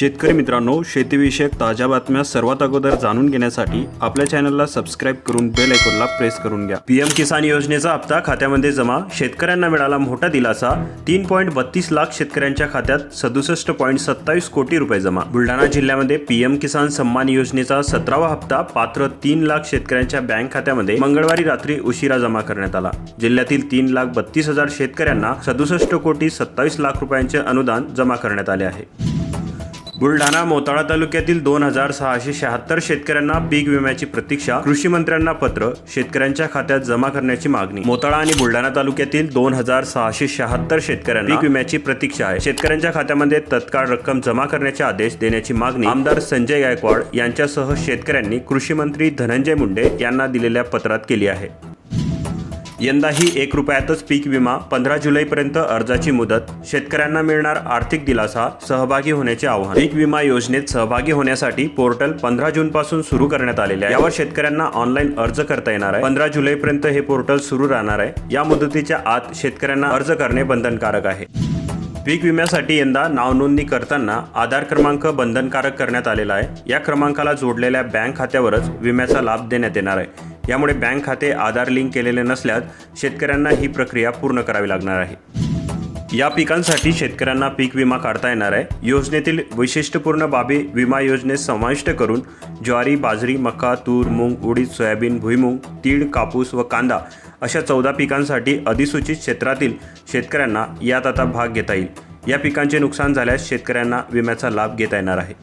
शेतकरी मित्रांनो शेतीविषयक ताज्या बातम्या सर्वात अगोदर जाणून घेण्यासाठी आपल्या चॅनलला सबस्क्राईब करून बेल आयकॉनला प्रेस करून घ्या. पीएम किसान योजनेचा हप्ता खात्यामध्ये जमा शेतकऱ्यांना मिळाला मोठा दिलासा तीन पॉईंट बत्तीस लाख शेतकऱ्यांच्या खात्यात सदुसष्ट पॉईंट सत्तावीस कोटी रुपये जमा. बुलढाणा जिल्ह्यामध्ये पीएम किसान सन्मान योजनेचा सतरावा हप्ता पात्र तीन लाख शेतकऱ्यांच्या बँक खात्यामध्ये मंगळवारी रात्री उशिरा जमा करण्यात आला. जिल्ह्यातील तीन लाख बत्तीस हजार शेतकऱ्यांना सदुसष्ट कोटी सत्तावीस लाख रुपयांचे अनुदान जमा करण्यात आले आहे. बुलढाणा मोताळा तालुक्यातील दोन हजार सहाशे शहात्तर शेतकऱ्यांना पीक विम्याची प्रतीक्षा कृषी मंत्र्यांना पत्र शेतकऱ्यांच्या खात्यात जमा करण्याची मागणी. मोताळा आणि बुलढाणा तालुक्यातील दोन हजार सहाशे शहात्तर शेतकऱ्यांना पीक विम्याची प्रतीक्षा आहे. शेतकऱ्यांच्या खात्यामध्ये तत्काळ रक्कम जमा करण्याचे आदेश देण्याची मागणी आमदार संजय गायकवाड यांच्यासह शेतकऱ्यांनी कृषी मंत्री धनंजय मुंडे यांना दिलेल्या पत्रात केली आहे. यंदाही एक रुपयातच पीक विमा पंधरा जुलैपर्यंत अर्जाची मुदत शेतकऱ्यांना मिळणार आर्थिक दिलासा सहभागी होण्याचे आव्हान. पीक विमा योजनेत सहभागी होण्यासाठी पोर्टल पंधरा जून पासून सुरू करण्यात आलेले आहे. यावर शेतकऱ्यांना ऑनलाईन अर्ज करता येणार आहे. पंधरा जुलैपर्यंत हे पोर्टल सुरू राहणार आहे. या मुदतीच्या आत शेतकऱ्यांना अर्ज करणे बंधनकारक आहे. पीक विम्यासाठी यंदा नावनोंदणी करताना आधार क्रमांक बंधनकारक करण्यात आलेला आहे. या क्रमांकाला जोडलेल्या बँक खात्यावरच विम्याचा लाभ देण्यात येणार आहे. यामुळे बँक खाते आधार लिंक केलेले नसल्यास शेतकऱ्यांना ही प्रक्रिया पूर्ण करावी लागणार आहे. या पिकांसाठी शेतकऱ्यांना पीक विमा काढता येणार आहे. योजनेतील वैशिष्ट्यपूर्ण बाबी विमा योजनेत समाविष्ट करून ज्वारी बाजरी मका तूर मूग उडीद सोयाबीन भुईमूग तीळ कापूस व कांदा अशा चौदा पिकांसाठी अधिसूचित क्षेत्रातील शेतकऱ्यांना यात आता भाग घेता येईल. या पिकांचे नुकसान झाल्यास शेतकऱ्यांना विम्याचा लाभ घेता येणार आहे.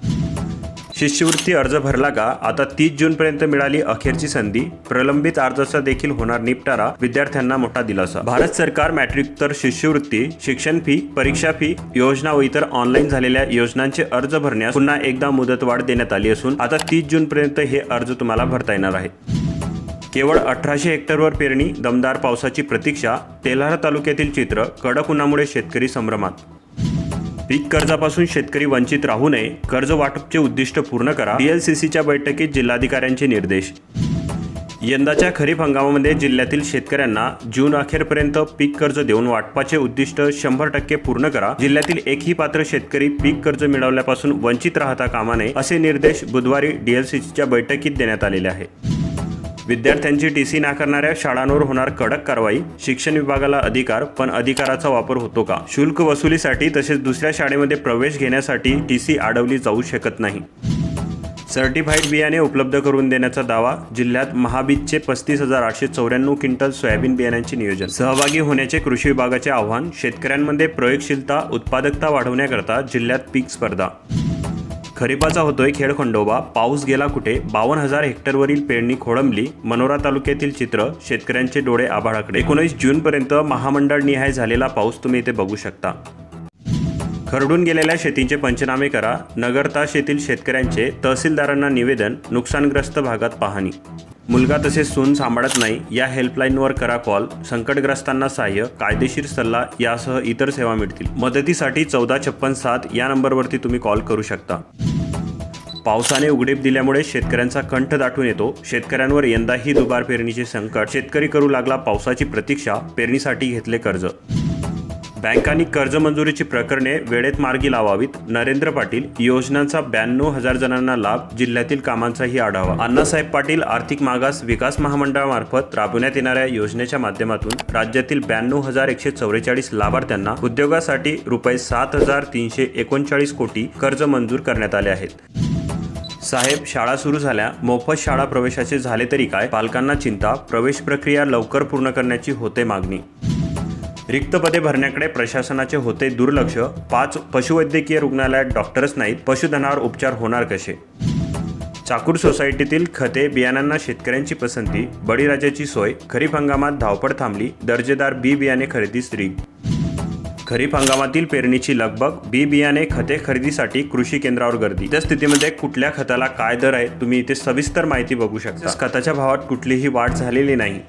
शिष्यवृत्ती अर्ज भरला का? आता तीस जूनपर्यंत मिळाली अखेरची संधी. प्रलंबित अर्जाचा देखील होणार निपटारा. विद्यार्थ्यांना मोठा दिलासा. भारत सरकार मॅट्रिकोत्तर शिष्यवृत्ती शिक्षण फी परीक्षा फी योजना व इतर ऑनलाईन झालेल्या योजनांचे अर्ज भरण्यास पुन्हा एकदा मुदतवाढ देण्यात आली असून आता तीस जूनपर्यंत हे अर्ज तुम्हाला भरता येणार आहे. केवळ अठराशे हेक्टरवर पेरणी दमदार पावसाची प्रतीक्षा तेल्हारा तालुक्यातील चित्र कडक उन्हामुळे शेतकरी संभ्रमात. पीक कर्जापासून शेतकरी वंचित राहू नये कर्ज वाटपचे उद्दिष्ट पूर्ण करा डीएलसीसीच्या बैठकीत जिल्हाधिकाऱ्यांचे निर्देश. यंदाच्या खरीप हंगामामध्ये जिल्ह्यातील शेतकऱ्यांना जून अखेरपर्यंत पीक कर्ज देऊन वाटपाचे उद्दिष्ट शंभर टक्के पूर्ण करा. जिल्ह्यातील एकही पात्र शेतकरी पीक कर्ज मिळवल्यापासून वंचित राहता कामा नये असे निर्देश बुधवारी डीएलसीसीच्या बैठकीत देण्यात आलेले आहे विद्यार्थ्यांची टी सी नाकारणाऱ्या शाळांवर होणार कडक कारवाई शिक्षण विभागाला अधिकार पण अधिकाराचा वापर होतो का? शुल्क वसुलीसाठी तसेच दुसऱ्या शाळेमध्ये प्रवेश घेण्यासाठी टी सी अडवली जाऊ शकत नाही. सर्टिफाईड बियाणे उपलब्ध करून देण्याचा दावा जिल्ह्यात महाबीजचे पस्तीस हजार आठशे चौऱ्याण्णव क्विंटल सोयाबीन बियाण्यांचे नियोजन. सहभागी होण्याचे कृषी विभागाचे आव्हान शेतकऱ्यांमध्ये प्रयोगशीलता उत्पादकता वाढवण्याकरता जिल्ह्यात पीक स्पर्धा. खरीपाचा होतोय खेळ खंडोबा. पाऊस गेला कुठे? बावन्न हजार हेक्टरवरील पेरणी खोळंबली मनोरा तालुक्यातील चित्र शेतकऱ्यांचे डोळे आभाळाकडे. एकोणीस जूनपर्यंत महामंडळ निहाय झालेला पाऊस तुम्ही इथे बघू शकता. खरडून गेलेल्या शेतींचे पंचनामे करा. नगरताश येथील शेतकऱ्यांचे तहसीलदारांना निवेदन नुकसानग्रस्त भागात पाहणी. मुलगा तसेच सून सांभाळत नाही या हेल्पलाईनवर करा कॉल. संकटग्रस्तांना सहाय्य कायदेशीर सल्ला यासह इतर सेवा मिळतील. मदतीसाठी चौदा छप्पन सात या नंबरवरती तुम्ही कॉल करू शकता. पावसाने उघडीप दिल्यामुळे शेतकऱ्यांचा कंठ दाटून येतो. शेतकऱ्यांवर यंदाही दुबार पेरणीचे संकट. शेतकरी करू लागला पावसाची प्रतीक्षा पेरणीसाठी घेतले कर्ज. बँकांनी कर्ज मंजुरीची प्रकरणे वेळेत मार्गी लावावीत. नरेंद्र पाटील योजनांचा ब्याण्णव हजार जणांना लाभ जिल्ह्यातील कामांचाही आढावा. अण्णासाहेब पाटील आर्थिक मागास विकास महामंडळामार्फत राबवण्यात येणाऱ्या योजनेच्या माध्यमातून राज्यातील ब्याण्णव हजार एकशे चौवेचाळीस लाभार्थ्यांना उद्योगासाठी रुपये सात हजार तीनशे एकोणचाळीस कोटी कर्ज मंजूर करण्यात आले आहेत. साहेब शाळा सुरू झाल्या. मोफत शाळा प्रवेशाचे झाले तरी काय? पालकांना चिंता. प्रवेश प्रक्रिया लवकर पूर्ण करण्याची होते मागणी. रिक्त पदे भरण्याकडे प्रशासनाचे होते दुर्लक्ष. पाच पशुवैद्यकीय रुग्णालयात डॉक्टरच नाहीत. पशुधनावर उपचार होणार कसे? चाकूर सोसायटीतील खते बियाणांना शेतकऱ्यांची पसंती. बळीराजाची सोय. खरीप हंगामात धावपळ थांबली. दर्जेदार बी बियाणे खरेदी स्त्री. खरीप हंगामातील पेरणीची लगबग. बी बियाणे खते खरेदीसाठी कृषी केंद्रावर गर्दी. त्या स्थितीमध्ये कुठल्या खताला काय दर आहे तुम्ही इथे सविस्तर माहिती बघू शकता. खताच्या भावात कुठलीही वाढ झालेली नाही.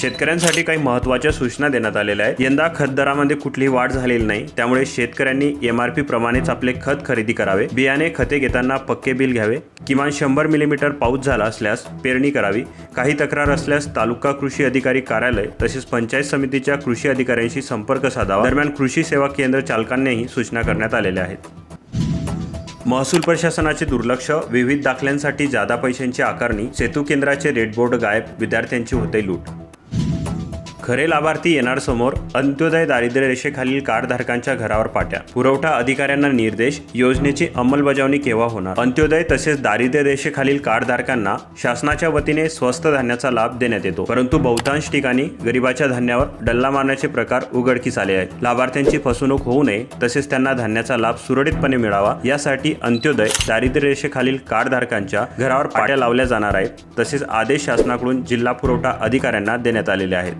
शेतकऱ्यांसाठी काही महत्त्वाच्या सूचना देण्यात आलेल्या आहेत. यंदा खत दरामध्ये कुठलीही वाढ झालेली नाही. त्यामुळे शेतकऱ्यांनी एम आर पी प्रमाणेच आपले खत खरेदी करावे. बियाणे खते घेताना पक्के बिल घ्यावे. किमान शंभर मिलीमीटर पाऊस झाला असल्यास पेरणी करावी. काही तक्रार असल्यास तालुका कृषी अधिकारी कार्यालय तसेच पंचायत समितीच्या कृषी अधिकाऱ्यांशी संपर्क साधावा. दरम्यान कृषी सेवा केंद्र चालकांनीही सूचना करण्यात आलेल्या आहेत. महसूल प्रशासनाचे दुर्लक्ष विविध दाखल्यांसाठी जादा पैशांची आकारणी सेतू केंद्राचे रेडबोर्ड गायब विद्यार्थ्यांची होते लूट खरे लाभार्थी येणार समोर अंत्योदय दारिद्र्य रेषेखालील कार्डधारकांच्या घरावर पाट्या. पुरवठा अधिकाऱ्यांना निर्देश योजनेची अंमलबजावणी केव्हा होणार? अंत्योदय तसेच दारिद्र्य रेषेखालील कार्डधारकांना शासनाच्या वतीने स्वस्त धान्याचा लाभ देण्यात येतो. परंतु बहुतांश ठिकाणी गरिबाच्या धान्यावर डल्ला मारण्याचे प्रकार उघडकीस आले आहेत. लाभार्थ्यांची फसवणूक होऊ नये तसेच त्यांना धान्याचा लाभ सुरळीतपणे मिळावा यासाठी अंत्योदय दारिद्र्य रेषेखालील कार्डधारकांच्या घरावर पाट्या लावल्या जाणार आहेत. तसेच आदेश शासनाकडून जिल्हा पुरवठा अधिकाऱ्यांना देण्यात आलेले आहेत.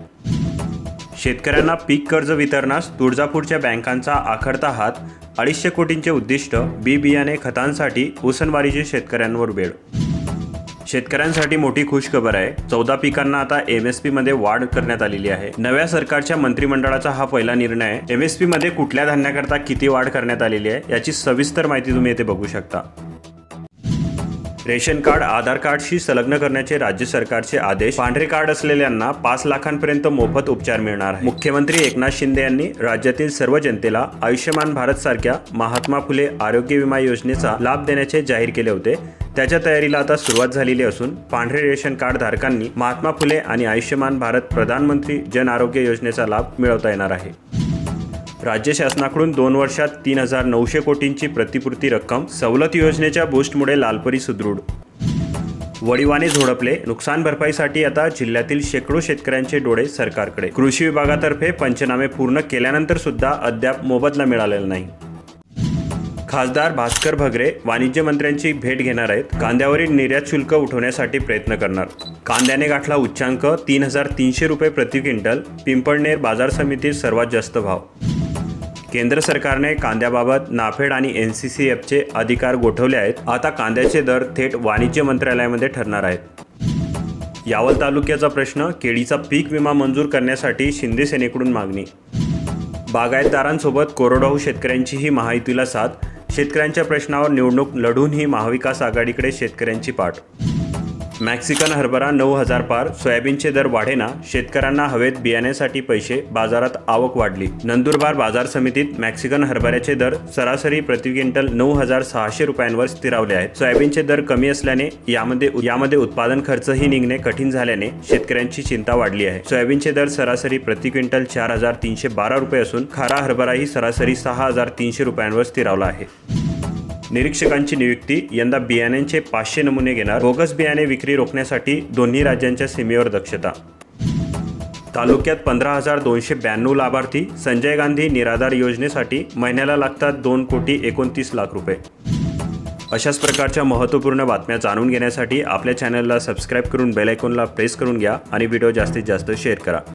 शेतकऱ्यांना पीक कर्ज वितरणास तुळजापूरच्या बँकांचा आखडता हात अडीचशे कोटींचे उद्दिष्ट बी बियाणे खतांसाठी उसनवारीचे शेतकऱ्यांवर वेळ शेतकऱ्यांसाठी मोठी खुशखबर आहे. चौदा पिकांना आता एम एस पी मध्ये वाढ करण्यात आलेली आहे. नव्या सरकारच्या मंत्रिमंडळाचा हा पहिला निर्णय आहे एम एस पी मध्ये कुठल्या धान्याकरता किती वाढ करण्यात आलेली आहे याची सविस्तर माहिती तुम्ही येथे बघू शकता. रेशन कार्ड आधार कार्डशी संलग्न करण्याचे राज्य सरकारचे आदेश. पांढरे कार्ड असलेल्यांना पाच लाखांपर्यंत मोफत उपचार मिळणार आहे. मुख्यमंत्री एकनाथ शिंदे यांनी राज्यातील सर्व जनतेला आयुष्यमान भारत सारख्या महात्मा फुले आरोग्य विमा योजनेचा लाभ देण्याचे जाहीर केले होते. त्याच्या तयारीला आता सुरुवात झालेली असून पांढरे रेशन कार्ड धारकांनी महात्मा फुले आणि आयुष्यमान भारत प्रधानमंत्री जन आरोग्य योजनेचा लाभ मिळवता येणार आहे. राज्य शासनाकडून दोन वर्षात तीन हजार नऊशे कोटींची प्रतिपूर्ती रक्कम सवलत योजनेच्या बूस्टमुळे लालपरी सुदृढ. वडिवाने झोडपले. नुकसान भरपाईसाठी आता जिल्ह्यातील शेकडो शेतकऱ्यांचे डोळे सरकारकडे. कृषी विभागातर्फे पंचनामे पूर्ण केल्यानंतर सुद्धा अद्याप मोबदला मिळालेला नाही. खासदार भास्कर भगरे वाणिज्य मंत्र्यांची भेट घेणार आहेत. कांद्यावरील निर्यात शुल्क उठवण्यासाठी प्रयत्न करणार. कांद्याने गाठला उच्चांक तीन हजार तीनशे रुपये प्रति क्विंटल. पिंपळनेर बाजार समितीत सर्वात जास्त भाव. केंद्र सरकारने कांद्याबाबत नाफेड आणि एन सी सी एफचे अधिकार गोठवले आहेत. आता कांद्याचे दर थेट वाणिज्य मंत्रालयामध्ये ठरणार आहेत. यावल तालुक्याचा प्रश्न केळीचा पीक विमा मंजूर करण्यासाठी शिंदे सेनेकडून मागणी. बागायतदारांसोबत कोरडवाहू शेतकऱ्यांचीही महायुतीला साथ. शेतकऱ्यांच्या प्रश्नावर निवडणूक लढून ही महाविकास आघाडीकडे शेतकऱ्यांची पाठ मॅक्सिकन हरभरा नऊ हजार पार सोयाबीनचे दर वाढेना शेतकऱ्यांना हवेत बियाण्यासाठी पैसे बाजारात आवक वाढली. नंदुरबार बाजार समितीत मॅक्सिकन हरभऱ्याचे दर सरासरी प्रति क्विंटल नऊ हजार सहाशे रुपयांवर स्थिरावले आहेत. सोयाबीनचे दर कमी असल्याने यामध्ये यामध्ये उत्पादन खर्चही निघणे कठीण झाल्याने शेतकऱ्यांची चिंता वाढली आहे. सोयाबीनचे दर सरासरी प्रति क्विंटल चार हजार तीनशे बारा रुपये असून खारा हरभराही सरासरी सहा हजार तीनशे रुपयांवर स्थिरावला आहे. निरीक्षकांची नियुक्ती यंदा बियाण्यांचे पाचशे नमुने घेणार. बोगस बियाणे विक्री रोखण्यासाठी दोन्ही राज्यांच्या सीमेवर दक्षता. तालुक्यात पंधरा हजार दोनशे ब्याण्णव लाभार्थी. संजय गांधी निराधार योजनेसाठी महिन्याला लागतात दोन कोटी एकोणतीस लाख रुपये. अशाच प्रकारच्या महत्त्वपूर्ण बातम्या जाणून घेण्यासाठी आपल्या चॅनलला सबस्क्राईब करून बेल आयकॉनला प्रेस करून घ्या आणि व्हिडिओ जास्तीत जास्त शेअर करा.